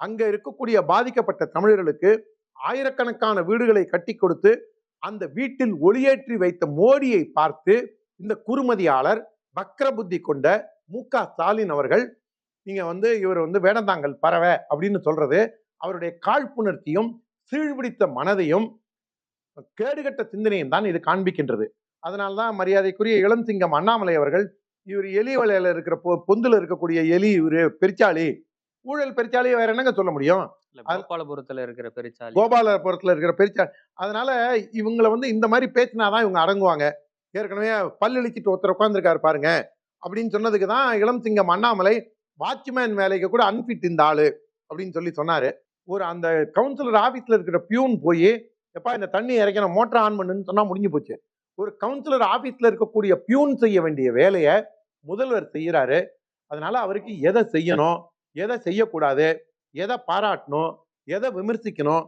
அங்க இருக்கக்கூடிய பாதிக்கப்பட்ட தமிழர்களுக்கு ஆயிரக்கணக்கான வீடுகளை கட்டி கொடுத்து அந்த வீட்டில் ஒளியேற்றி வைத்த மோடியை பார்த்து இந்த குறுமதியாளர் வக்ர புத்தி கொண்ட மு. க. ஸ்டாலின் அவர்கள் நீங்க வந்து இவர் வந்து வேடந்தாங்கல் பறவை அப்படின்னு சொல்றது அவருடைய காழ்ப்புணர்ச்சியும் சீழ்பிடித்த மனதையும் கேடுகட்ட சிந்தனையும் தான் இது காண்பிக்கின்றது. அதனால்தான் மரியாதைக்குரிய இளம் சிங்கம் அண்ணாமலை அவர்கள் இவர் எலி வலையில இருக்கிற பொ- பொந்தில் இருக்கக்கூடிய எலி இவர் பெருச்சாளி ஊழல் பெருச்சாளி வேற என்னங்க சொல்ல முடியும்? கோபாலபுரத்துல இருக்கிற பெருச்சாலி. கோபாலபுரத்துல இருக்கிற பெருச்சாளி அதனால இவங்களை வந்து இந்த மாதிரி பேசினாதான் இவங்க அடங்குவாங்க. ஏற்கனவே பல் இழிச்சிட்டு ஒருத்தர் உட்காந்துருக்காரு பாருங்க. அப்படின்னு சொன்னதுக்கு தான் இளம் சிங்கம் அண்ணாமலை வாட்ச்மேன் வேலைக்கு கூட அன்பிட் இந்த ஆளு அப்படின்னு சொல்லி சொன்னாரு. ஒரு அந்த கவுன்சிலர் ஆபீஸ்ல இருக்கிற பியூன் போய் எப்பா இந்த தண்ணி இறைக்கணும் மோட்டர் ஆன் பண்ணுன்னு சொன்னா முடிஞ்சு போச்சு. ஒரு கவுன்சிலர் ஆபீஸ்ல இருக்கக்கூடிய பியூன் செய்ய வேண்டிய வேலையை முதல்வர் செய்யறாரு. அதனால அவருக்கு எதை செய்யணும்? எதை செய்யக்கூடாது எதை பாராட்டணும் எதை விமர்சிக்கணும்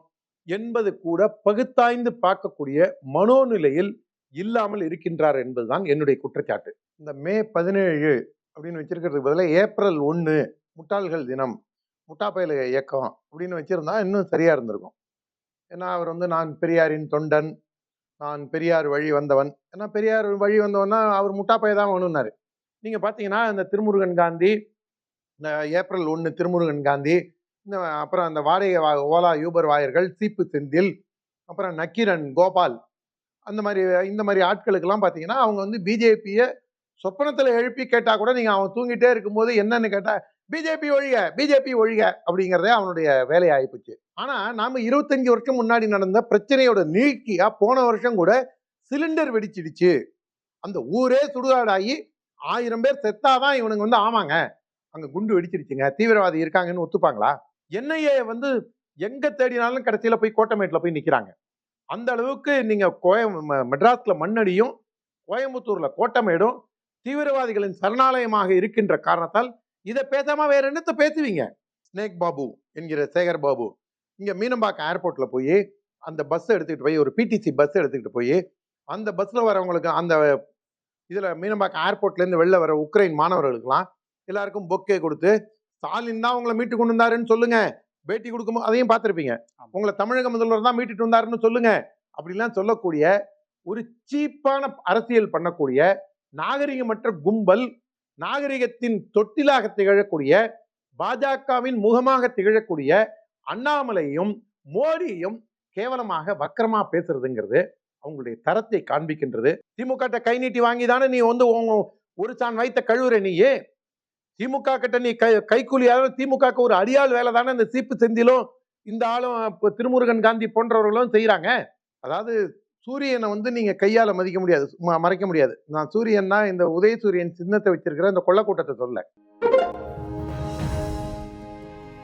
என்பது கூட பகுத்தாய்ந்து பார்க்கக்கூடிய மனோநிலையில் இல்லாமல் இருக்கின்றார் என்பதுதான் என்னுடைய குற்றச்சாட்டு. இந்த மே பதினேழு அப்படின்னு வச்சிருக்கிறதுக்கு பதிலாக ஏப்ரல் ஒன்று முட்டாள்கள் தினம் முட்டாப்பயில இயக்கம் அப்படின்னு வச்சிருந்தா இன்னும் சரியா இருந்திருக்கும். ஏன்னா அவர் வந்து நான் பெரியாரின் தொண்டன் நான் பெரியார் வழி வந்தவன். ஏன்னா பெரியார் வழி வந்தவன்னா அவர் முட்டாப்பைய தான் வேணும்னாரு நீங்க பாத்தீங்கன்னா இந்த திருமுருகன் காந்தி ஏப்ரல் ஒன்று திருமுருகன் காந்தி இந்த அப்புறம் அந்த வாடகை வா- ஓலா யூபர் வாயர்கள் சீப்பு செந்தில் அப்புறம் நக்கீரன் கோபால் அந்த மாதிரி இந்த மாதிரி ஆட்களுக்கெல்லாம் பார்த்தீங்கன்னா அவங்க வந்து பிஜேபியை சொப்பனத்தில் எழுப்பி கேட்டால் கூட நீங்கள் அவன் தூங்கிட்டே இருக்கும்போது என்னன்னு கேட்டால் பிஜேபி ஒழிக பிஜேபி ஒழிக அப்படிங்கிறதே அவனுடைய வேலையாகி போச்சு ஆனால் நாம் இருபத்தஞ்சு வருஷம் முன்னாடி நடந்த பிரச்சனையோட நீழ்ச்சியாக போன வருஷம் கூட சிலிண்டர் வெடிச்சிடுச்சு. அந்த ஊரே சுடுகாடாகி ஆயிரம் பேர் செத்தாதான் இவனுங்க வந்து ஆமாங்க. அங்கே குண்டு வெடிச்சிருச்சுங்க. தீவிரவாதி இருக்காங்கன்னு ஒத்துப்பாங்களா? என்ஐஏ வந்து எங்கே தேடினாலும் கடைசியில் போய் கோட்டமேட்டில் போய் நிற்கிறாங்க அந்த அளவுக்கு நீங்கள் கோயம் ம- மண்ணடியும் கோயம்புத்தூரில் கோட்டமேடும் தீவிரவாதிகளின் சரணாலயமாக இருக்கின்ற காரணத்தால் இதை பேசாமல் வேற என்னத்தை பேசுவீங்க? ஸ்னேக் பாபு என்கிற சேகர் பாபு இங்கே மீனம்பாக்கம் ஏர்போர்ட்டில் போய் அந்த பஸ் எடுத்துக்கிட்டு போய் ஒரு பிடிசி பஸ் எடுத்துக்கிட்டு போய் அந்த பஸ்ஸில் வரவங்களுக்கு அந்த இதில் மீனம்பாக்கம் ஏர்போர்ட்லேருந்து வெளில வர உக்ரைன் மாணவர்களுக்கெல்லாம் எல்லாருக்கும் பொக்கே கொடுத்து ஸ்டாலின் தான் உங்களை மீட்டு கொண்டு வந்தாருன்னு சொல்லுங்க. பேட்டி கொடுக்கும் அதையும் பார்த்திருப்பீங்க. உங்களை தமிழக முதல்வர் தான் மீட்டுட்டு வந்தாருன்னு சொல்லுங்க. அப்படிலாம் சொல்லக்கூடிய ஒரு சீப்பான அரசியல் பண்ணக்கூடிய நாகரிகமற்ற கும்பல் நாகரிகத்தின் தொட்டிலாக திகழக்கூடிய பாஜகவின் முகமாக திகழக்கூடிய அண்ணாமலையும் மோடியையும் கேவலமாக வக்கரமா பேசுறதுங்கிறது அவங்களுடைய தரத்தை காண்பிக்கின்றது. திமுக கை நீட்டி வாங்கி தானே நீ வந்து ஒரு சான் வைத்த கழுவுற நீயே? திமுக கிட்ட நீ கை கைக்கூலியாலும் திமுகக்கு ஒரு அடியாள் வேலை தானே இந்த சீப்பு செந்திலும் இந்த ஆளும் இப்போ திருமுருகன் காந்தி போன்றவர்களும் செய்கிறாங்க அதாவது சூரியனை வந்து நீங்க கையால மதிக்க முடியாது மறைக்க முடியாது. நான் சூரியன்னா இந்த உதயசூரியன் சின்னத்தை வச்சிருக்கிற இந்த கொள்ளக்கூட்டத்தை சொல்ல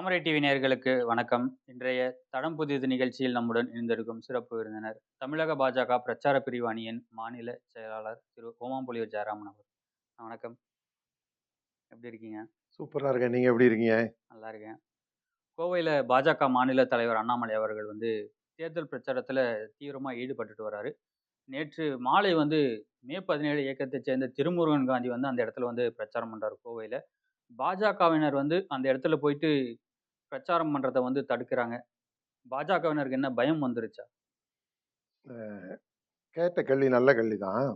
தாமரை டிவி நேயர்களுக்கு வணக்கம். இன்றைய தடம் புதிது நிகழ்ச்சியில் நம்முடன் இணைந்திருக்கும் சிறப்பு விருந்தினர் தமிழக பாஜக பிரச்சார பிரிவு அணியின் மாநில செயலாளர் திரு ஓமாம்புலியூர் ஜெயராமன் அவர். வணக்கம். எப்படி இருக்கீங்க? சூப்பரா இருக்கேன். நீங்க எப்படி இருக்கீங்க? நல்லா இருக்கேன். கோவையில் பாஜக மாநில தலைவர் அண்ணாமலை அவர்கள் வந்து தேர்தல் பிரச்சாரத்தில் தீவிரமாக ஈடுபட்டுட்டு வராரு. நேற்று மாலை வந்து மே பதினேழு இயக்கத்தைச் சேர்ந்த திருமுருகன் காந்தி வந்து அந்த இடத்துல வந்து பிரச்சாரம் பண்ணுறாரு கோவையில். பாஜகவினர் வந்து அந்த இடத்துல போயிட்டு பிரச்சாரம் பண்ணுறதை வந்து தடுக்கிறாங்க. பாஜகவினருக்கு என்ன பயம் வந்துருச்சா? கேட்ட கல்வி நல்ல கல்வி தான்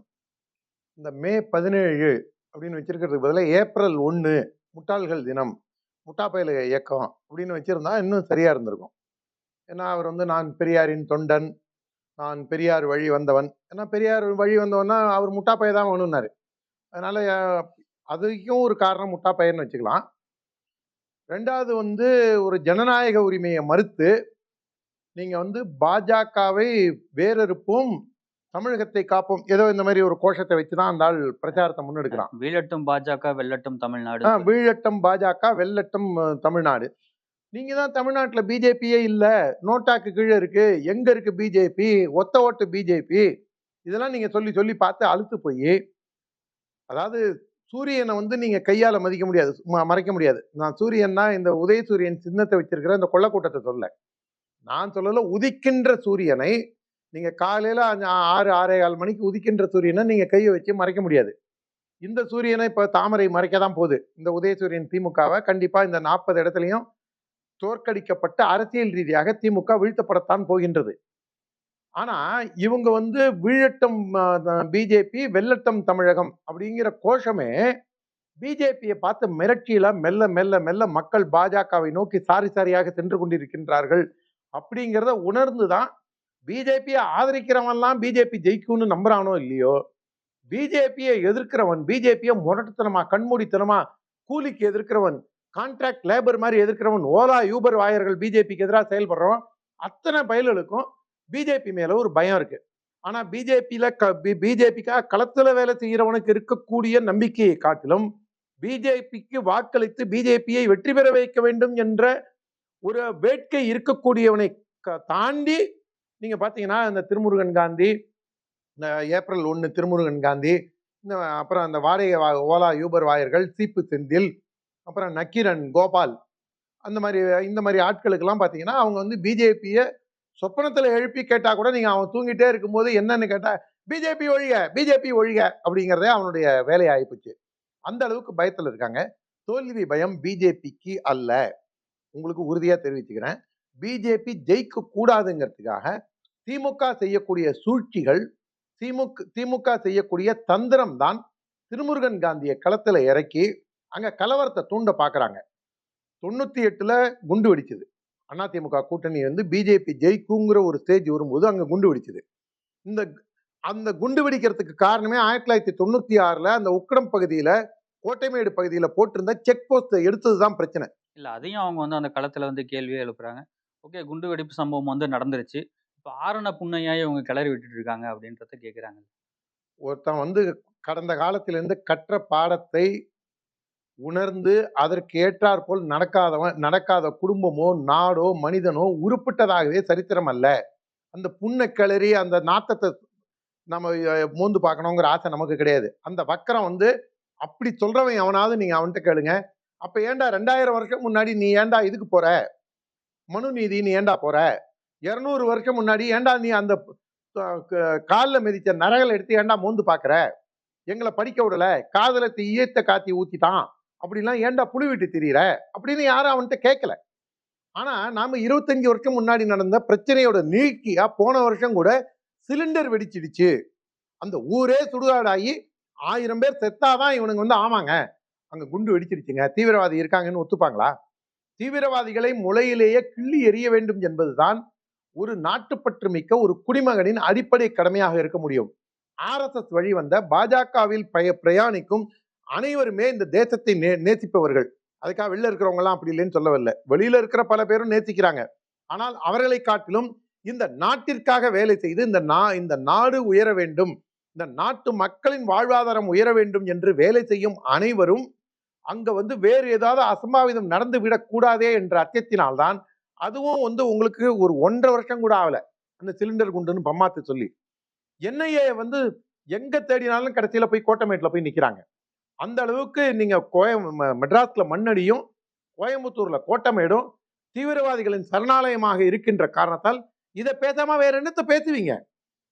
இந்த மே பதினேழு அப்படின்னு வச்சிருக்கிறதுக்கு பதிலாக ஏப்ரல் ஒன்று முட்டாள்கள் தினம் முட்டாப்பயல இயக்கம் அப்படின்னு வச்சுருந்தா இன்னும் சரியாக இருந்திருக்கும். ஏன்னா அவர் வந்து நான் பெரியாரின் தொண்டன் நான் பெரியார் வழி வந்தவன். ஏன்னா பெரியார் வழி வந்தவன்னா அவர் முட்டாப்பைய தான் வேணும்னாரு அதனால் அதுக்கும் ஒரு காரணம் முட்டாப்பையன்னு வச்சுக்கலாம். ரெண்டாவது வந்து ஒரு ஜனநாயக உரிமையை மறுத்து நீங்க வந்து பாஜகவை வேறறுப்போம் தமிழகத்தை காப்போம் ஏதோ இந்த மாதிரி ஒரு கோஷத்தை வச்சுதான் அந்த ஆள் பிரச்சாரத்தை முன்னெடுக்கிறான். வீழட்டும் பாஜக வெல்லட்டும் தமிழ்நாடு. ஆ, வீழட்டம் பாஜக வெள்ளட்டம் தமிழ்நாடு. நீங்க தான் தமிழ்நாட்டுல பிஜேபியே இல்ல நோட்டாக்கு கீழே இருக்கு எங்க இருக்கு பிஜேபி ஒத்த ஓட்டு பிஜேபி இதெல்லாம் நீங்க சொல்லி சொல்லி பார்த்து அழுத்து போய் அதாவது சூரியனை வந்து நீங்க கையால மதிக்க முடியாது மறைக்க முடியாது. நான் சூரியன்னா இந்த உதயசூரியன் சின்னத்தை வச்சிருக்கிற இந்த கொள்ளக்கூட்டத்தை சொல்ல. நான் சொல்லல உதிக்கின்ற சூரியனை நீங்க காலையில அஞ்சு- ஆறு ஆறே கால் மணிக்கு உதிக்கின்ற சூரியனை நீங்க கையை வச்சு மறைக்க முடியாது. இந்த சூரியனை இப்ப தாமரை மறைக்க தான் போகுது. இந்த உதயசூரியன் திமுகவை கண்டிப்பா இந்த நாற்பது இடத்துலையும் தோற்கடிக்கப்பட்ட அரசியல் ரீதியாக திமுக வீழ்த்தப்படத்தான் போகின்றது. ஆனா இவங்க வந்து வீழட்டம் பிஜேபி வெள்ளட்டம் தமிழகம் அப்படிங்கிற கோஷமே பிஜேபியை பார்த்து மிரட்சியில மெல்ல மெல்ல மெல்ல மக்கள் பாஜகவை நோக்கி சாரி சாரியாக சென்று கொண்டிருக்கின்றார்கள் அப்படிங்கிறத உணர்ந்து தான் பிஜேபியை ஆதரிக்கிறவன்லாம் பிஜேபி ஜெயிக்கும்னு நம்புறானோ இல்லையோ? பிஜேபியை எதிர்க்கிறவன் பிஜேபியை முரட்டுத்தனமா கண்மூடித்தனமா கூலிக்கு எதிர்க்கிறவன் கான்ட்ராக்ட் லேபர் மாதிரி எதிர்க்கிறவன் ஓலா யூபர் வாயர்கள் பிஜேபிக்கு எதிராக செயல்படுறவன் அத்தனை பயல்களுக்கும் பிஜேபி மேல ஒரு பயம் இருக்கு. ஆனா பிஜேபியில பிஜேபிக்காக களத்துல வேலை செய்கிறவனுக்கு இருக்கக்கூடிய நம்பிக்கையை காட்டிலும் பிஜேபிக்கு வாக்களித்து பிஜேபியை வெற்றி பெற வைக்க வேண்டும் என்ற ஒரு வேட்கை இருக்கக்கூடியவனை க- தாண்டி நீங்க பாத்தீங்கன்னா இந்த திருமுருகன் காந்தி இந்த ஏப்ரல் ஒன்று திருமுருகன் காந்தி இந்த அப்புறம் அந்த வாடகை வா- ஓலா யூபர் வாயர்கள் சீப்பு செந்தில் அப்புறம் நக்கீரன் கோபால் அந்த மாதிரி இந்த மாதிரி ஆட்களுக்கெல்லாம் பார்த்தீங்கன்னா அவங்க வந்து பிஜேபியை சொப்பனத்தில் எழுப்பி கேட்டால் கூட நீங்கள் அவன் தூங்கிட்டே இருக்கும்போது என்னன்னு கேட்டால் பிஜேபி ஒழிக பிஜேபி ஒழிக அப்படிங்கிறதே அவனுடைய வேலையாகி போச்சு. அந்த அளவுக்கு பயத்தில் இருக்காங்க. தோல்வி பயம் பிஜேபிக்கு அல்ல. உங்களுக்கு உறுதியாக தெரிவிச்சுக்கிறேன். பிஜேபி ஜெயிக்க கூடாதுங்கிறதுக்காக திமுக செய்யக்கூடிய சூழ்ச்சிகள் திமுக திமுக செய்யக்கூடிய தந்திரம் தான் திருமுருகன் காந்தியை களத்தில் இறக்கி அங்கே கலவரத்தை தூண்ட பார்க்குறாங்க தொண்ணூற்றி எட்டில் குண்டு வெடிச்சது. அதிமுக கூட்டணி வந்து பிஜேபி ஜெயிக்குங்கிற ஒரு ஸ்டேஜ் வரும்போது அங்க குண்டு வெடிச்சது. இந்த அந்த குண்டு வெடிக்கிறதுக்கு காரணமே ஆயிரத்தி தொள்ளாயிரத்தி தொண்ணூத்தி ஆறுல அந்த உக்கடம் பகுதியில கோட்டைமேடு பகுதியில போட்டிருந்த செக் போஸ்ட் எடுத்தது தான் பிரச்சனை. இல்ல அதையும் அவங்க வந்து அந்த களத்துல வந்து கேள்வியே எழுப்புறாங்க. ஓகே குண்டு வெடிப்பு சம்பவம் வந்து நடந்துருச்சு. இப்போ ஆரண புண்ணையாய் இவங்க கிளறி விட்டுட்டு இருக்காங்க அப்படின்றத கேக்குறாங்க. ஒருத்தன் வந்து கடந்த காலத்திலிருந்து கற்ற பாடத்தை உணர்ந்து அதற்கு ஏற்றாற்போல் நடக்காதவன் நடக்காத குடும்பமோ நாடோ மனிதனோ உருப்பிட்டதாகவே சரித்திரம் அல்ல. அந்த புண்ணை கிளறி அந்த நாத்தத்தை நம்ம மோந்து பார்க்கணுங்கிற ஆசை நமக்கு கிடையாது. அந்த வக்கரம் வந்து அப்படி சொல்றவன் எவனாவது நீங்க அவன்கிட்ட கேளுங்க. அப்ப ஏன்டா ரெண்டாயிரம் வருஷம் முன்னாடி நீ ஏன்டா இதுக்கு போற? மனு நீதி நீ ஏன்டா போற? இருநூறு வருஷம் முன்னாடி ஏன்டா நீ அந்த காலில் மிதிச்ச நரகளை எடுத்து ஏன்டா மோந்து பார்க்குற? எங்களை படிக்க விடல. காதலத்தை ஈயத்தை காத்தி ஊத்திட்டான். அப்படிலாம் ஏன்டா புழு விட்டு திரியிற? அப்படின்னு யாரும் அவன்கிட்ட கேட்கல ஆனால் நாம் இருபத்தஞ்சு வருஷம் முன்னாடி நடந்த பிரச்சனையோட நீழ்ச்சியாக போன வருஷம் கூட சிலிண்டர் வெடிச்சிடுச்சு. அந்த ஊரே சுடுகாடாகி ஆயிரம் பேர் செத்தாதான் இவனுங்க வந்து ஆமாங்க அங்கே குண்டு வெடிச்சிடுச்சுங்க. தீவிரவாதி இருக்காங்கன்னு ஒத்துப்பாங்களா? தீவிரவாதிகளை முளையிலேயே கிள்ளி எறிய வேண்டும் என்பதுதான் ஒரு நாட்டுப்பற்று மிக்க ஒரு குடிமகனின் அடிப்படை கடமையாக இருக்க முடியும். ஆர்எஸ்எஸ் வழி வந்த பாஜகவில் பய பிரயாணிக்கும் அனைவருமே இந்த தேசத்தை நே நேசிப்பவர்கள். அதுக்காக வெளில இருக்கிறவங்கலாம் அப்படி இல்லைன்னு சொல்லவில்லை. வெளியில இருக்கிற பல பேரும் நேசிக்கிறாங்க. ஆனால் அவர்களை காட்டிலும் இந்த நாட்டிற்காக வேலை செய்து இந்த நா இந்த நாடு உயர வேண்டும் இந்த நாட்டு மக்களின் வாழ்வாதாரம் உயர வேண்டும் என்று வேலை செய்யும் அனைவரும் அங்க வந்து வேறு ஏதாவது அசம்பாவிதம் நடந்து விடக்கூடாதே என்ற அச்சத்தினால்தான் அதுவும் வந்து உங்களுக்கு ஒரு ஒன்றரை வருஷம் கூட ஆகல. அந்த சிலிண்டர் குண்டுன்னு பம்மாத்து சொல்லி. என்ஐஏ வந்து எங்க தேடினாலும் கடைசியில போய் கோட்டமேட்டில் போய் நிற்கிறாங்க அந்த அளவுக்கு நீங்கள் கோயம் ம- மண்ணடியும் கோயம்புத்தூரில் கோட்டமேடும் தீவிரவாதிகளின் சரணாலயமாக இருக்கின்ற காரணத்தால் இதை பேசாமல் வேற என்னத்தை பேசுவீங்க?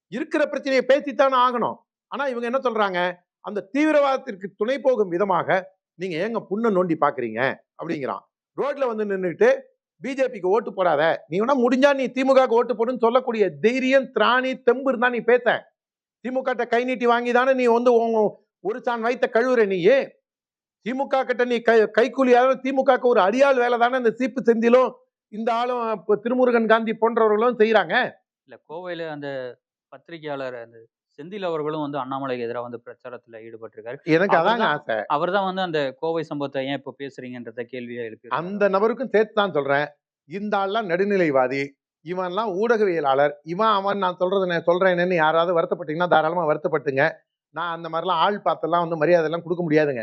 இருக்கிற பிரச்சனையை பேசித்தானே ஆகணும். ஆனால் இவங்க என்ன சொல்கிறாங்க அந்த தீவிரவாதத்திற்கு துணை போகும் விதமாக நீங்கள் ஏங்க புண்ணை நோண்டி பார்க்குறீங்க அப்படிங்கிறான். ரோட்டில் வந்து நின்றுட்டு பிஜேபிக்கு ஓட்டு போடாத. நீ வேணா முடிஞ்சா நீ திமுகவுக்கு ஓட்டு போடுன்னு சொல்லக்கூடிய தைரியம் திராணி தெம்பு இருந்தா நீ பேச. திமுக கை நீட்டி வாங்கி தானே நீ வந்து உன் ஒரு சான் வைத்த கழுவுற நீ திமுக கிட்ட நீ கை கைக்கூலியாக திமுகக்கு ஒரு அடியாள் வேலை தானே இந்த சீப்பு செந்திலும் இந்த ஆளும் இப்ப திருமுருகன் காந்தி போன்றவர்களும் செய்யறாங்க இல்ல கோவையில அந்த பத்திரிகையாளர் அந்த செந்தில் அவர்களும் வந்து அண்ணாமலைக்கு எதிராக வந்து பிரச்சாரத்துல ஈடுபட்டிருக்காரு. எனக்கு அதாங்க ஆசை. அவர் தான் வந்து அந்த கோவை சம்பவத்தை ஏன் இப்போ பேசுறீங்கன்றத கேள்வியா எழுப்பி அந்த நபருக்கும் சேர்த்து தான் சொல்றேன். இந்த ஆள்லாம் நடுநிலைவாதி. இவன்லாம் ஊடகவியலாளர். இவன் அவன் நான் சொல்றது நான் சொல்றேன்னு யாராவது வருத்தப்பட்டீங்கன்னா தாராளமா வருத்தப்பட்டுங்க. நான் அந்த மாதிரிலாம் ஆள் பார்த்தெல்லாம் வந்து மரியாதைலாம் கொடுக்க முடியாதுங்க.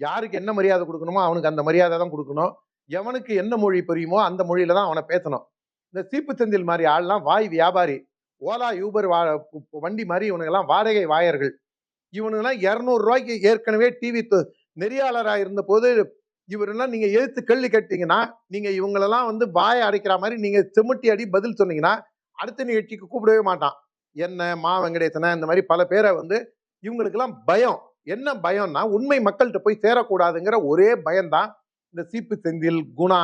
யாருக்கு என்ன மரியாதை கொடுக்கணுமோ அவனுக்கு அந்த மரியாதை தான் கொடுக்கணும். எவனுக்கு என்ன மொழி புரியுமோ அந்த மொழியில தான் அவனை பேசணும். இந்த சீப்புச்சந்தில் மாதிரி ஆள்லாம் வாய் வியாபாரி ஓலா யூபர் வா வண்டி மாதிரி இவனுங்கெல்லாம் வாடகை வாயர்கள். இவனுங்கெல்லாம் இரநூறுவாய்க்கு ஏற்கனவே டிவி நெறியாளராக இருந்த போது இவரெல்லாம் நீங்கள் எழுத்து கேள்வி கேட்டீங்கன்னா நீங்கள் இவங்களெல்லாம் வந்து வாயை அடைக்கிற மாதிரி நீங்கள் செமுட்டி அடி பதில் சொன்னீங்கன்னா அடுத்த நிகழ்ச்சிக்கு கூப்பிடவே மாட்டான். என்ன மா வெங்கடேசனை இந்த மாதிரி பல பேரை வந்து இவங்களுக்கெல்லாம் பயம். என்ன பயம்னா உண்மை மக்கள்கிட்ட போய் சேரக்கூடாதுங்கிற ஒரே பயம்தான். இந்த சீப்பு செந்தில் குணா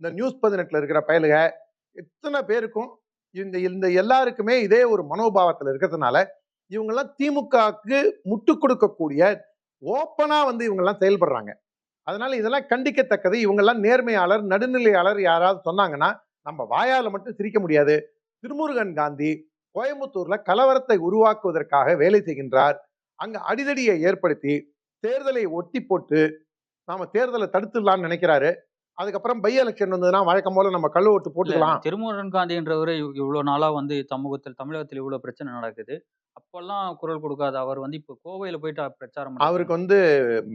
இந்த நியூஸ் பதினெட்டில் இருக்கிற பயலுக எத்தனை பேருக்கும் இந்த இந்த எல்லாருக்குமே இதே ஒரு மனோபாவத்தில் இருக்கிறதுனால இவங்கெல்லாம் திமுகவுக்கு முட்டு கொடுக்கக்கூடிய ஓப்பனாக வந்து இவங்கெல்லாம் செயல்படுறாங்க. அதனால இதெல்லாம் கண்டிக்கத்தக்கது. இவங்கெல்லாம் நேர்மையாளர் நடுநிலையாளர் யாராவது சொன்னாங்கன்னா நம்ம வாயால் மட்டும் சிரிக்க முடியாது. திருமுருகன் காந்தி கோயம்புத்தூர்ல கலவரத்தை உருவாக்குவதற்காக வேலை செய்கின்றார். அங்க அடிதடியை ஏற்படுத்தி தேர்தலை ஒட்டி போட்டு நாம தேர்தலை தடுத்துடலாம்னு நினைக்கிறாரு. அதுக்கப்புறம் பை எலெக்ஷன் வந்ததுன்னா வழக்கம் போல நம்ம கள்ள ஓட்டு போட்டுக்கலாம். திருமுருகன் காந்தின்றவர் இவ்வளவு நாளா வந்து சமூகத்தில் தமிழகத்தில் இவ்வளவு பிரச்சனை நடக்குது. அப்பெல்லாம் குரல் கொடுக்காத அவர் வந்து இப்போ கோவையில போயிட்டு பிரச்சாரம். அவருக்கு வந்து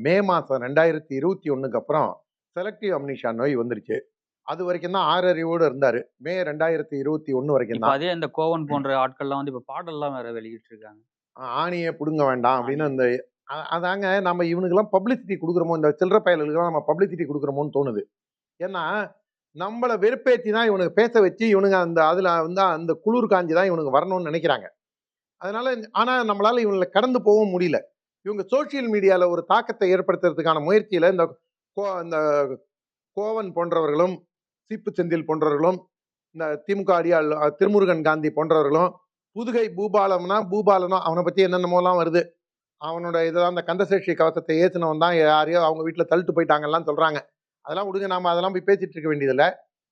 மே மாதம் ரெண்டாயிரத்தி இருபத்தி ஒண்ணுக்கு அப்புறம் செலக்டிவ் அம்னிஷா நோய் வந்துருச்சு. அது வரைக்கும் தான் ஆறறிவோடு இருந்தாரு. மே ரெண்டாயிரத்தி இருபத்தி ஒண்ணு வரைக்கும் தான். அதே இந்த கோவன் போன்ற ஆட்கள்லாம் வந்து இப்ப பாடல்லாம் வேற வெளியிட்டு இருக்காங்க ஆணியை பிடுங்க வேண்டாம் அப்படின்னு அந்த அதாங்க நம்ம இவனுக்கெல்லாம் பப்ளிசிட்டி கொடுக்குறோமோ இந்த சில்லற பயலுக்கெல்லாம் நம்ம பப்ளிசிட்டி கொடுக்குறோமோன்னு தோணுது. ஏன்னா நம்மளை வெறுப்பேற்றி தான் இவனுக்கு பேச வச்சு இவனுங்க அந்த அதில் வந்து அந்த குளிர் காஞ்சி தான் இவனுக்கு வரணும்னு நினைக்கிறாங்க. அதனால ஆனால் நம்மளால இவங்களை கடந்து போகவும் முடியல. இவங்க சோஷியல் மீடியாவில் ஒரு தாக்கத்தை ஏற்படுத்துறதுக்கான முயற்சியில் இந்த கோ இந்த கோவன் போன்றவர்களும் சீப்பு செந்தில் போன்றவர்களும் இந்த திமுக அடியாள் அஹ், திருமுருகன் காந்தி போன்றவர்களும் புதுகை பூபாலம்னா பூபாலனும் அவனை பற்றி என்னென்னமோலாம் வருது. அவனோட இதெல்லாம் அந்த கந்தசேஷி கவசத்தை ஏற்றினவன் தான் யாரையோ அவங்க வீட்டில் தள்ளிட்டு போயிட்டாங்கலாம் சொல்கிறாங்க அதெல்லாம் விடுங்க நாம் அதெல்லாம் போய் பேசிகிட்டு இருக்க வேண்டியதில்லை.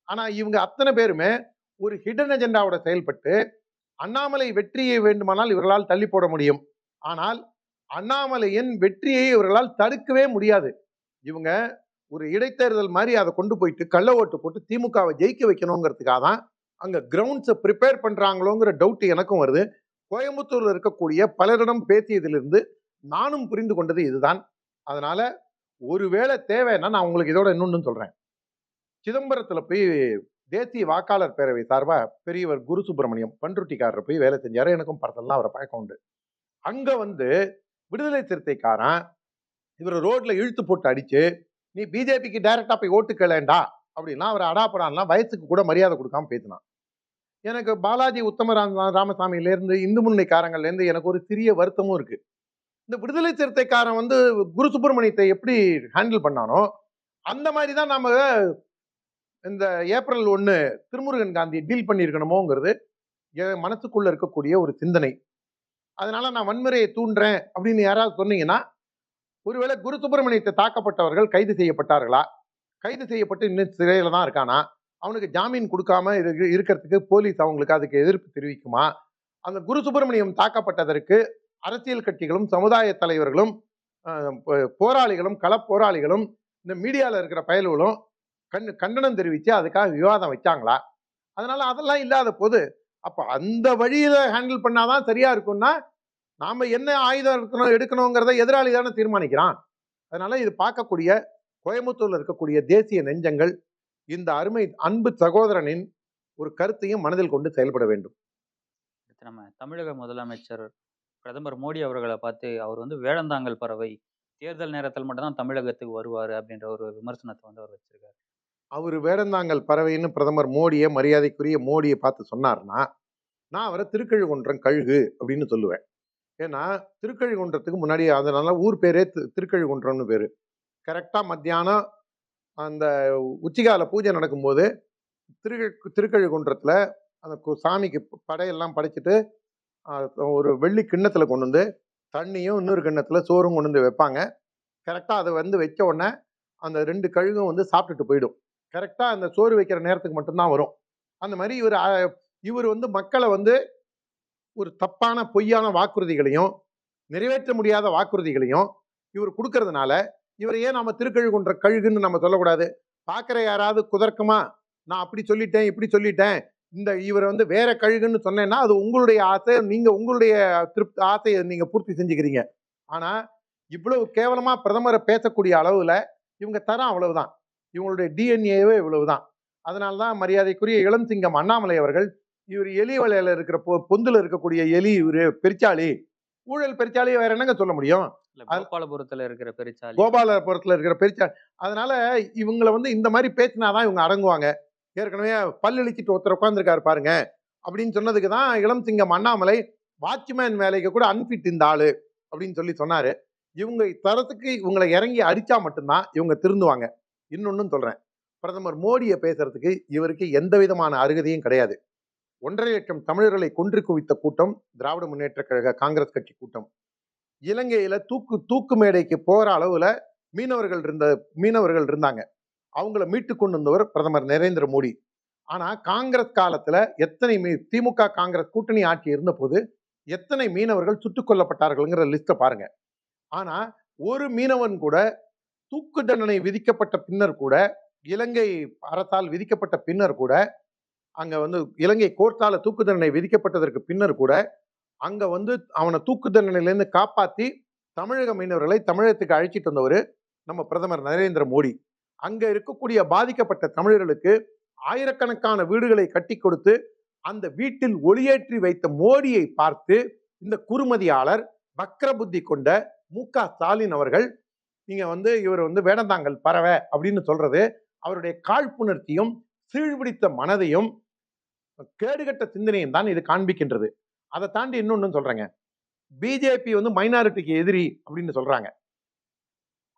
ஆனால் இவங்க அத்தனை பேருமே ஒரு ஹிடன் அஜெண்டாவோட செயல்பட்டு அண்ணாமலை வெற்றியை வேண்டுமானால் இவர்களால் தள்ளி போட முடியும். ஆனால் அண்ணாமலையின் வெற்றியை இவர்களால் தடுக்கவே முடியாது. இவங்க ஒரு இடைத்தேர்தல் மாதிரி அதை கொண்டு போயிட்டு கள்ள ஓட்டு போட்டு திமுகவை ஜெயிக்க வைக்கணுங்கிறதுக்காக தான் அங்கே கிரவுண்ட்ஸை ப்ரிப்பேர் பண்ணுறாங்களோங்கிற டவுட் எனக்கும் வருது. கோயம்புத்தூரில் இருக்கக்கூடிய பலரிடம் பேசியதிலிருந்து நானும் புரிந்து கொண்டது இதுதான். அதனால் ஒருவேளை தேவைன்னா நான் உங்களுக்கு இதோட இன்னொன்னு சொல்கிறேன் சிதம்பரத்தில் போய் தேசிய வாக்காளர் பேரவை சார்பாக பெரியவர் குரு சுப்பிரமணியம் பன்ருட்டிக்காரர் போய் வேலை செஞ்சார். எனக்கும் படத்தெல்லாம் அவரை பழக்கம் உண்டு. அங்கே வந்து விடுதலை சிறுத்தைக்காரன் இவரை ரோட்டில் இழுத்து போட்டு அடித்து நீ பிஜேபிக்கு டைரக்டா போய் ஓட்டு கேளேண்டா அப்படின்னா அவர் அடாப்படான்லாம் வயசுக்கு கூட மரியாதை கொடுக்காம பேசினான். எனக்கு பாலாஜி உத்தம ராம- இந்து முன்னணிக்காரங்கள்லேருந்து எனக்கு ஒரு சிறிய வருத்தமும் இருக்குது இந்த விடுதலை சிறுத்தைக்காரன் வந்து குரு சுப்பிரமணியத்தை எப்படி ஹேண்டில் பண்ணானோ அந்த மாதிரி தான் நம்ம இந்த ஏப்ரல் ஒன்று திருமுருகன் காந்தி டீல் பண்ணியிருக்கணுமோங்கிறது என் மனசுக்குள்ளே இருக்கக்கூடிய ஒரு சிந்தனை. அதனால நான் வன்முறையை தூண்டுறேன் அப்படின்னு யாராவது சொன்னீங்கன்னா ஒருவேளை குரு சுப்பிரமணியத்தை தாக்கப்பட்டவர்கள் கைது செய்யப்பட்டார்களா? கைது செய்யப்பட்டு இன்னும் சிறையில் தான் இருக்கானா? அவனுக்கு ஜாமீன் கொடுக்காம இருக்கிறதுக்கு போலீஸ் அவங்களுக்கு அதுக்கு எதிர்ப்பு தெரிவிக்குமா? அந்த குரு சுப்பிரமணியம் தாக்கப்பட்டதற்கு அரசியல் கட்சிகளும் சமுதாய தலைவர்களும் போராளிகளும் கள போராளிகளும் இந்த மீடியாவில் இருக்கிற பயல்களும் கண் கண்டனம் தெரிவித்து அதுக்காக விவாதம் வச்சாங்களா? அதனால அதெல்லாம் இல்லாத போது அப்போ அந்த வழியில் ஹேண்டில் பண்ணாதான் சரியா இருக்கும்னா நாம் என்ன ஆயுதம் எடுக்கணும் எடுக்கணுங்கிறத எதிராளி தானே தீர்மானிக்கிறான். அதனால இது பார்க்கக்கூடிய கோயம்புத்தூர்ல இருக்கக்கூடிய தேசிய நெஞ்சங்கள் இந்த அருமை அன்பு சகோதரனின் ஒரு கருத்தையும் மனதில் கொண்டு செயல்பட வேண்டும். நம்ம தமிழக முதலமைச்சர் பிரதமர் மோடி அவர்களை பார்த்து அவர் வந்து வேடந்தாங்கல் பறவை தேர்தல் நேரத்தில் மட்டும்தான் தமிழகத்துக்கு வருவார் அப்படின்ற ஒரு விமர்சனத்தை வந்து அவர் வச்சிருக்காரு. அவர் வேடந்தாங்கல் பறவைன்னு பிரதமர் மோடியை மரியாதைக்குரிய மோடியை பார்த்து சொன்னார்னா நான் அவரை திருக்கழுகுன்றம் கழுகு அப்படின்னு சொல்லுவேன். ஏன்னா திருக்கழுகுன்றத்துக்கு முன்னாடி அதனால ஊர் பேரே திருக்கழுகுன்றம்னு பேரு. கரெக்டாக மத்தியானம் அந்த உச்சிகால பூஜை நடக்கும்போது திரு திருக்கழுகுன்றத்துல அந்த கு- சாமிக்கு படையெல்லாம் படைச்சிட்டு ஒரு வெள்ளி கிண்ணத்தில் கொண்டு வந்து தண்ணியும் இன்னொரு கிண்ணத்தில் சோறும் கொண்டு வந்து வைப்பாங்க. கரெக்டாக அதை வந்து வச்ச உடனே அந்த ரெண்டு கழுகும் வந்து சாப்பிட்டுட்டு போயிடும். கரெக்டாக அந்த சோறு வைக்கிற நேரத்துக்கு மட்டும்தான் வரும். அந்த மாதிரி இவர் இவர் வந்து மக்களை வந்து ஒரு தப்பான பொய்யான வாக்குறுதிகளையும் நிறைவேற்ற முடியாத வாக்குறுதிகளையும் இவர் கொடுக்கறதுனால இவரையே ஏன் திருக்கழுகுன்ற கழுகுன்னு நம்ம சொல்லக்கூடாது? பார்க்குற யாராவது குதர்க்கமா நான் அப்படி சொல்லிட்டேன் இப்படி சொல்லிட்டேன். இந்த இவர் வந்து வேற கழுகுன்னு சொன்னேன்னா அது உங்களுடைய ஆசை நீங்கள் உங்களுடைய திருப்தி ஆசையை நீங்கள் பூர்த்தி செஞ்சுக்கிறீங்க. ஆனால் இவ்வளவு கேவலமாக பிரதமரை பேசக்கூடிய அளவில் இவங்க தரம் அவ்வளவுதான். இவங்களுடைய டிஎன்ஏவே இவ்வளவுதான். அதனால தான் மரியாதைக்குரிய இளம் சிங்கம் அண்ணாமலை அவர்கள் இவர் எலி வலையில் இருக்கிற பொ பொந்தில் இருக்கக்கூடிய எலி இவர் பெருச்சாளி. ஊழல் பெருச்சாலியை வேற என்னங்க சொல்ல முடியும்? கோபாலபுரத்துல இருக்கிற பெருச்சாலி. கோபாலபுரத்துல இருக்கிற பெருச்சா அதனால இவங்களை வந்து இந்த மாதிரி பேசினாதான் இவங்க அடங்குவாங்க. ஏற்கனவே பல் இழிச்சிட்டு ஒருத்தர் உட்காந்துருக்காரு பாருங்க. அப்படின்னு சொன்னதுக்கு தான் இளம் சிங்கம் அண்ணாமலை வாட்ச்மேன் வேலைக்கு கூட அன்பிட் இந்த ஆளு அப்படின்னு சொல்லி சொன்னாரு. இவங்க தரத்துக்கு இவங்களை இறங்கி அடிச்சா மட்டும்தான் இவங்க திருந்துவாங்க. இன்னொன்னும் சொல்றேன். பிரதமர் மோடியை பேசுறதுக்கு இவருக்கு எந்த விதமான அருகதையும் கிடையாது. ஒன்றரை லட்சம் தமிழர்களை கொன்று குவித்த கூட்டம் திராவிட முன்னேற்ற கழக காங்கிரஸ் கட்சி கூட்டம். இலங்கையில தூக்கு தூக்கு மேடைக்கு போற அளவுல மீனவர்கள் இருந்த மீனவர்கள் இருந்தாங்க. அவங்கள மீட்டு கொண்டு வந்தவர் பிரதமர் நரேந்திர மோடி. ஆனா காங்கிரஸ் காலத்துல எத்தனை மீ- திமுக காங்கிரஸ் கூட்டணி ஆட்சி இருந்தபோது எத்தனை மீனவர்கள் சுட்டுக் கொல்லப்பட்டார்கள்ங்கிற லிஸ்ட்டை பாருங்க. ஆனா ஒரு மீனவன் கூட தூக்கு தண்டனை விதிக்கப்பட்ட பின்னர் கூட இலங்கை அரசால் விதிக்கப்பட்ட பின்னர் கூட அங்கே வந்து இலங்கை கோர்ட்டால தூக்கு தண்டனை விதிக்கப்பட்டதற்கு பின்னர் கூட அங்கே வந்து அவனை தூக்கு தண்டனையிலேருந்து காப்பாற்றி தமிழக மீனவர்களை தமிழகத்துக்கு அழைச்சிட்டு வந்தவர் நம்ம பிரதமர் நரேந்திர மோடி. அங்கே இருக்கக்கூடிய பாதிக்கப்பட்ட தமிழர்களுக்கு ஆயிரக்கணக்கான வீடுகளை கட்டி கொடுத்து அந்த வீட்டில் ஒளியேற்றி வைத்த மோடியை பார்த்து இந்த குறுமதியாளர் வக்ர புத்தி கொண்ட மு க ஸ்டாலின் அவர்கள் நீங்கள் வந்து இவர் வந்து வேடந்தாங்கல் பறவை அப்படின்னு சொல்றது அவருடைய காழ்ப்புணர்ச்சியும் சீழ்பிடித்த மனதையும் கேடுகட்ட சிந்தனையும் தான் இது காண்பிக்கின்றது. அதை தாண்டி இன்னொன்னு சொல்றேங்க. பிஜேபி வந்து மைனாரிட்டிக்கு எதிரி அப்படின்னு சொல்றாங்க.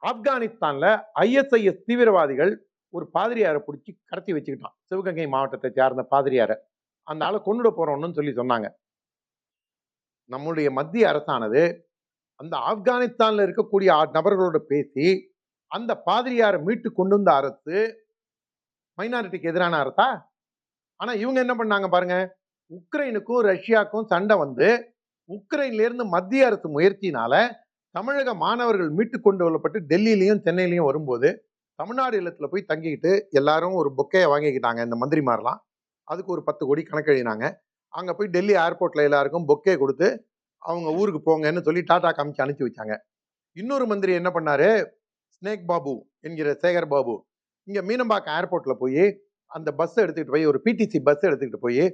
ஆப்கானிஸ்தான்ல ஐஎஸ்ஐஎஸ் தீவிரவாதிகள் ஒரு பாதிரியாரை பிடிச்சி கடத்தி வச்சுக்கிட்டான். சிவகங்கை மாவட்டத்தை சார்ந்த பாதிரியாரை. அந்த ஆளை கொண்டுட போறோம்னு சொல்லி சொன்னாங்க. நம்முடைய மத்திய அரசானது அந்த ஆப்கானிஸ்தான்ல இருக்கக்கூடிய ஆ- நபர்களோட பேசி அந்த பாதிரியாரை மீட்டு கொண்டு வந்த அரசு மைனாரிட்டிக்கு எதிரான அரசா? ஆனா இவங்க என்ன பண்ணாங்க பாருங்க உக்ரைனுக்கும் ரஷ்யாவுக்கும் சண்டை வந்து உக்ரைன்லேருந்து மத்திய அரசு முயற்சியினால தமிழக மாணவர்கள் மீட்டு கொண்டு வரப்பட்டு டெல்லியிலையும் சென்னையிலையும் வரும்போது தமிழ்நாடு இல்லத்தில் போய் தங்கிக்கிட்டு எல்லாரும் ஒரு பொக்கையை வாங்கிக்கிட்டாங்க இந்த மந்திரிமாரெலாம் அதுக்கு ஒரு பத்து கோடி கணக்கெழுதினாங்க அங்கே போய் டெல்லி ஏர்போர்ட்டில் எல்லாருக்கும் பொக்கே கொடுத்து அவங்க ஊருக்கு போங்கன்னு சொல்லி டாடா காமிச்சு அனுப்பி வச்சாங்க. இன்னொரு மந்திரி என்ன பண்ணார் ஸ்னேக் பாபு என்கிற சேகர் பாபு இங்கே மீனம்பாக்கம் ஏர்போர்ட்டில் போய் அந்த பஸ் எடுத்துக்கிட்டு போய் ஒரு பிடிசி பஸ் எடுத்துக்கிட்டு போய்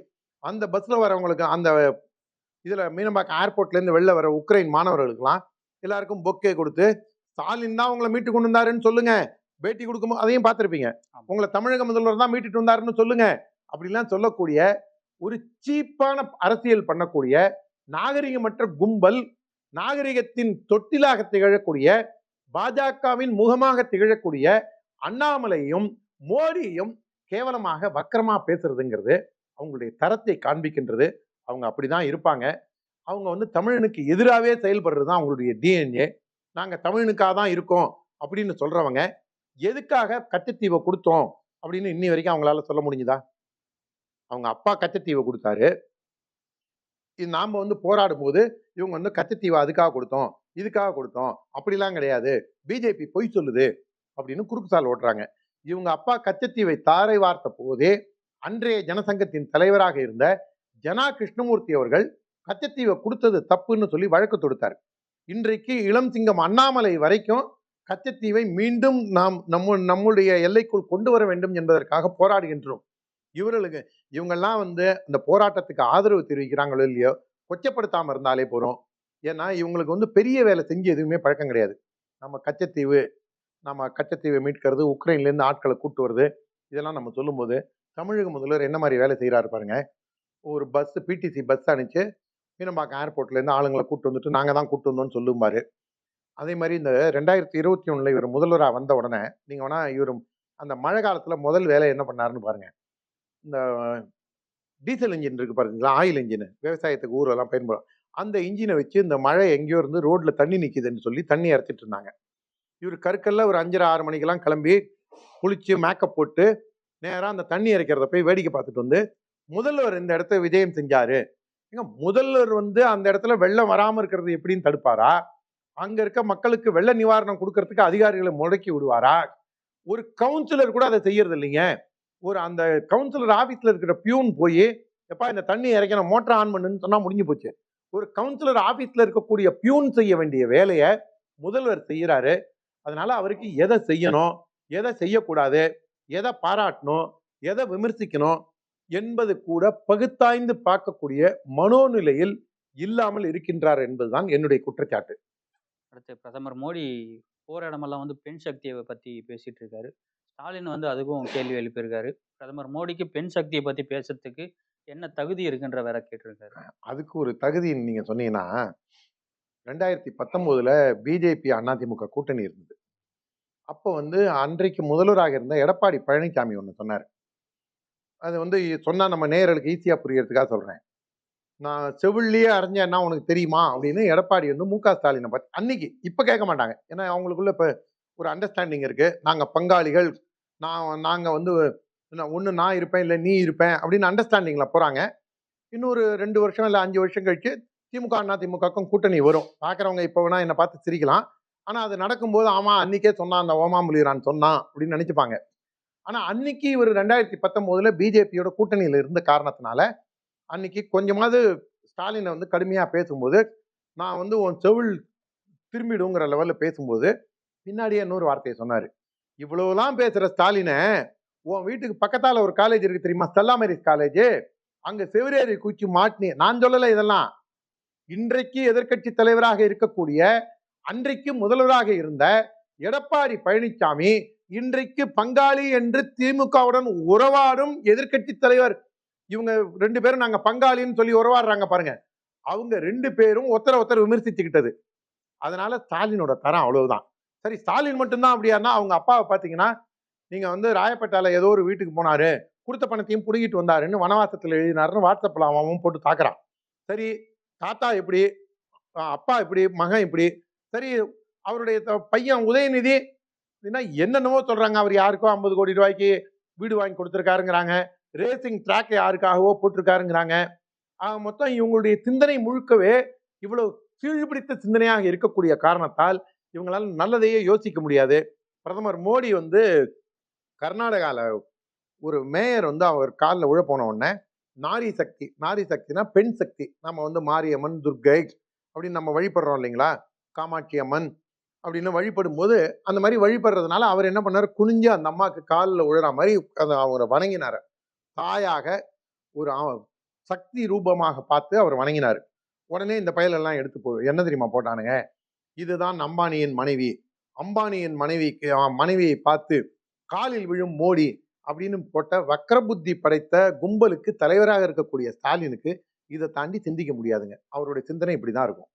அந்த பஸ்ல வரவங்களுக்கு அந்த இதுல மீனம்பாக்கம் ஏர்போர்ட்ல இருந்து வெளில வர உக்ரைன் மாணவர்களுக்கெல்லாம் எல்லாருக்கும் பொக்கே கொடுத்து ஸ்டாலின் தான் உங்களை மீட்டு கொண்டு வந்தாருன்னு சொல்லுங்க. பேட்டி கொடுக்கும்போது அதையும் பார்த்திருப்பீங்க. உங்களை தமிழக முதல்வர் தான் மீட்டுட்டு வந்தாருன்னு சொல்லுங்க. அப்படிலாம் சொல்லக்கூடிய ஒரு சீப்பான அரசியல் பண்ணக்கூடிய நாகரிகமற்ற கும்பல் நாகரிகத்தின் தொட்டிலாக திகழக்கூடிய பாஜகவின் முகமாக திகழக்கூடிய அண்ணாமலையும் மோடியும் கேவலமாக வக்கரமாக பேசுறதுங்கிறது அவங்களுடைய தரத்தை காண்பிக்கின்றது. அவங்க அப்படிதான் இருப்பாங்க. அவங்க வந்து தமிழனுக்கு எதிராகவே செயல்படுறது தான் அவங்களுடைய டிஎன்ஏ நாங்கள் தமிழனுக்காக தான் இருக்கோம் அப்படின்னு சொல்கிறவங்க எதுக்காக கச்சத்தீவை கொடுத்தோம் அப்படின்னு இன்னி வரைக்கும் அவங்களால சொல்ல முடிஞ்சுதா? அவங்க அப்பா கச்சத்தீவை கொடுத்தாரு. இது நாம் வந்து போராடும் போது இவங்க வந்து கச்சத்தீவை அதுக்காக கொடுத்தோம் இதுக்காக கொடுத்தோம். அப்படிலாம் கிடையாது. பிஜேபி பொய் சொல்லுது அப்படின்னு குறுக்குசால் ஓட்டுறாங்க. இவங்க அப்பா கச்சத்தீவை தாரை வார்த்த போதே அன்றைய ஜனசங்கத்தின் தலைவராக இருந்த ஜனா கிருஷ்ணமூர்த்தி அவர்கள் கச்சத்தீவை கொடுத்தது தப்புன்னு சொல்லி வழக்கு தொடுத்தார். இன்றைக்கு இளம் சிங்கம் அண்ணாமலை வரைக்கும் கச்சத்தீவை மீண்டும் நாம் நம்ம நம்முடைய எல்லைக்குள் கொண்டு வர வேண்டும் என்பதற்காக போராடுகின்றோம். இவர்களுக்கு இவங்கெல்லாம் வந்து அந்த போராட்டத்துக்கு ஆதரவு தெரிவிக்கிறாங்களோ இல்லையோ கொச்சப்படுத்தாமல் இருந்தாலே போகிறோம் ஏன்னா இவங்களுக்கு வந்து பெரிய வேலை செஞ்சு எதுவுமே பழக்கம் கிடையாது. நம்ம கச்சத்தீவு நம்ம கச்சத்தீவை மீட்கிறது உக்ரைன்லேருந்து ஆட்களை கூட்டு வருது இதெல்லாம் நம்ம சொல்லும்போது தமிழக முதல்வர் என்ன மாதிரி வேலை செய்கிறாரு பாருங்க. ஒரு பஸ் பிடிசி பஸ் அனுப்பிச்சு மீனம்பாக்கம் ஏர்போர்ட்லேருந்து ஆளுங்களை கூட்டு வந்துட்டு நாங்கள் தான் கூட்டு வந்தோம்னு சொல்லும்பாரு. அதே மாதிரி இந்த ரெண்டாயிரத்தி இருபத்தி ஒன்றில் இவர் முதல்வராக வந்த உடனே நீங்கள் வேணால் இவர் அந்த மழை காலத்தில் முதல் வேலை என்ன பண்ணாருன்னு பாருங்கள் இந்த டீசல் இன்ஜின் இருக்குது பாருங்களா ஆயில் இன்ஜின் விவசாயத்துக்கு ஊரெல்லாம் பயன்படும். அந்த இன்ஜினை வச்சு இந்த மழை எங்கேயோ இருந்து ரோட்டில் தண்ணி நிற்கிதுன்னு சொல்லி தண்ணி இறச்சிட்டு இருந்தாங்க. இவர் கற்கல்ல ஒரு அஞ்சரை ஆறு மணிக்கெல்லாம் கிளம்பி குளிச்சு மேக்கப் போட்டு நேராக அந்த தண்ணி இறைக்கிறத போய் வேடிக்கை பார்த்துட்டு வந்து முதல்வர் இந்த இடத்த விஜயம் செஞ்சாரு. ஏங்க முதல்வர் வந்து அந்த இடத்துல வெள்ளம் வராமல் இருக்கிறது எப்படின்னு தடுப்பாரா? அங்க இருக்க மக்களுக்கு வெள்ள நிவாரணம் கொடுக்கறதுக்கு அதிகாரிகளை முடக்கி விடுவாரா? ஒரு கவுன்சிலர் கூட அதை செய்யறது இல்லைங்க. ஒரு அந்த கவுன்சிலர் ஆபீஸ்ல இருக்கிற பியூன் போய் எப்பா இந்த தண்ணி இறைக்கணும் மோட்டர் ஆன் பண்ணுன்னு சொன்னா முடிஞ்சு போச்சு. ஒரு கவுன்சிலர் ஆபீஸ்ல இருக்கக்கூடிய பியூன் செய்ய வேண்டிய வேலையை முதல்வர் செய்யறாரு. அதனால அவருக்கு எதை செய்யணும் எதை செய்யக்கூடாது எதை பாராட்டணும் எதை விமர்சிக்கணும் என்பது கூட பகுத்தாய்ந்து பார்க்கக்கூடிய மனோநிலையில் இல்லாமல் இருக்கின்றார் என்பதுதான் என்னுடைய குற்றச்சாட்டு. அடுத்து பிரதமர் மோடி போற இடமெல்லாம் வந்து பெண் சக்தியை பத்தி பேசிட்டு இருக்காரு. ஸ்டாலின் வந்து அதுக்கும் கேள்வி எழுப்பியிருக்காரு. பிரதமர் மோடிக்கு பெண் சக்தியை பத்தி பேசுறதுக்கு என்ன தகுதி இருக்குன்ற வேற கேட்டிருக்காரு. அதுக்கு ஒரு தகுதி நீங்க சொன்னீங்கன்னா ரெண்டாயிரத்தி பத்தொம்போதில் பிஜேபி அதிமுக கூட்டணி இருந்தது. அப்போ வந்து அன்றைக்கு முதல்வராக இருந்த எடப்பாடி பழனிசாமி ஒன்று சொன்னார். அது வந்து சொன்னால் நம்ம நேயர்களுக்கு ஈஸியாக புரியறதுக்காக சொல்கிறேன் நான் செவிலியே அரைஞ்சேன்னா உனக்கு தெரியுமா? அப்படின்னு எடப்பாடி வந்து மு க ஸ்டாலினை பார்த்து அன்னைக்கு இப்போ கேட்க மாட்டாங்க. ஏன்னா அவங்களுக்குள்ள இப்போ ஒரு அண்டர்ஸ்டாண்டிங் இருக்குது நாங்கள் பங்காளிகள் நான் நாங்கள் வந்து ஒன்று நான் இருப்பேன் இல்லை நீ இருப்பேன் அப்படின்னு அண்டர்ஸ்டாண்டிங்கில் போகிறாங்க இன்னொரு ரெண்டு வருஷம் இல்லை அஞ்சு வருஷம் கழித்து திமுக அண்ணா திமுகக்கும் கூட்டணி வரும். பார்க்குறவங்க இப்போ வேணா என்னை பார்த்து சிரிக்கலாம். ஆனால் அது நடக்கும்போது ஆமாம் அன்னைக்கே சொன்னான் அந்த ஓமாம்புலிரான் சொன்னான் அப்படின்னு நினச்சிப்பாங்க. ஆனால் அன்னைக்கு இவர் ரெண்டாயிரத்தி பத்தொம்போதில் பிஜேபியோட கூட்டணியில் இருந்த காரணத்தினால அன்னைக்கு கொஞ்சமாவது ஸ்டாலினை வந்து கடுமையாக பேசும்போது நான் வந்து உன் செவில் திரும்பிடுங்கிற லெவலில் பேசும்போது பின்னாடியே இன்னொரு வார்த்தையை சொன்னார். இவ்வளோலாம் பேசுகிற ஸ்டாலினை உன் வீட்டுக்கு பக்கத்தால் ஒரு காலேஜ் இருக்குது தெரியுமா? ஸ்டெல்லா மேரிஸ் காலேஜ் அங்கே செவிரேறி குச்சி மாட்டினி. நான் சொல்லலை இதெல்லாம். இன்றைக்கு எதிர்க்கட்சி தலைவராக இருக்கக்கூடிய அன்றைக்கு முதல்வராக இருந்த எடப்பாடி பழனிசாமி இன்றைக்கு பங்காளி என்று திமுகவுடன் உறவாடும் எதிர்க்கட்சி தலைவர். இவங்க ரெண்டு பேரும் நாங்க பங்காளின்னு சொல்லி உறவாடுறாங்க பாருங்க. அவங்க ரெண்டு பேரும் ஒருத்தர ஒருத்தர் விமர்சிச்சுக்கிட்டது. அதனால ஸ்டாலினோட தரம் அவ்வளவுதான். சரி ஸ்டாலின் மட்டும்தான் அப்படியானா அவங்க அப்பாவை பாத்தீங்கன்னா நீங்க வந்து ராயப்பேட்டால ஏதோ ஒரு வீட்டுக்கு போனாரு கொடுத்த பணத்தையும் புடுங்கிட்டு வந்தாருன்னு வனவாசத்தில் எழுதினாருன்னு வாட்ஸ்அப்பில் அவன் போட்டு தாக்குறான். சரி தாத்தா எப்படி? அப்பா இப்படி மகன் இப்படி சரி அவருடைய த- பையன் உதயநிதி. என்னென்னவோ சொல்றாங்க. அவர் யாருக்கோ ஐம்பது கோடி ரூபாய்க்கு வீடு வாங்கி கொடுத்துருக்காருங்கிறாங்க. Racing track யாருக்காகவோ போட்டிருக்காருங்கிறாங்க. மொத்தம் இவங்களுடைய சிந்தனை முழுக்கவே இவ்வளவு கீழ்பிடித்த சிந்தனையாக இருக்கக்கூடிய காரணத்தால் இவங்களால் நல்லதையே யோசிக்க முடியாது. பிரதமர் மோடி வந்து கர்நாடகாவில் ஒரு மேயர் வந்து அவர் காலில் உழ போன உடனே நாரி சக்தி நாரி சக்தினா பெண் சக்தி. நம்ம வந்து மாரியம்மன் துர்கை அப்படின்னு நம்ம வழிபடுறோம் இல்லைங்களா? காமாட்சி அம்மன் அப்படின்னு வழிபடும் போது அந்த மாதிரி வழிபடுறதுனால அவர் என்ன பண்ணார்? குனிஞ்சு அந்த அம்மாவுக்கு காலில் உழற மாதிரி அந்த அவரை வணங்கினார். தாயாக ஒரு சக்தி ரூபமாக பார்த்து அவர் வணங்கினார். உடனே இந்த பயலெல்லாம் எடுத்து போ என்ன தெரியுமா போட்டானுங்க? இதுதான் அம்பானியின் மனைவி. அம்பானியின் மனைவிக்கு மனைவியை பார்த்து காலில் விழும் மோடி அப்படின்னு போட்ட வக்ரபுத்தி படைத்த கும்பலுக்கு தலைவராக இருக்கக்கூடிய ஸ்டாலினுக்கு இதை தாண்டி சிந்திக்க முடியாதுங்க. அவருடைய சிந்தனை இப்படி தான் இருக்கும்.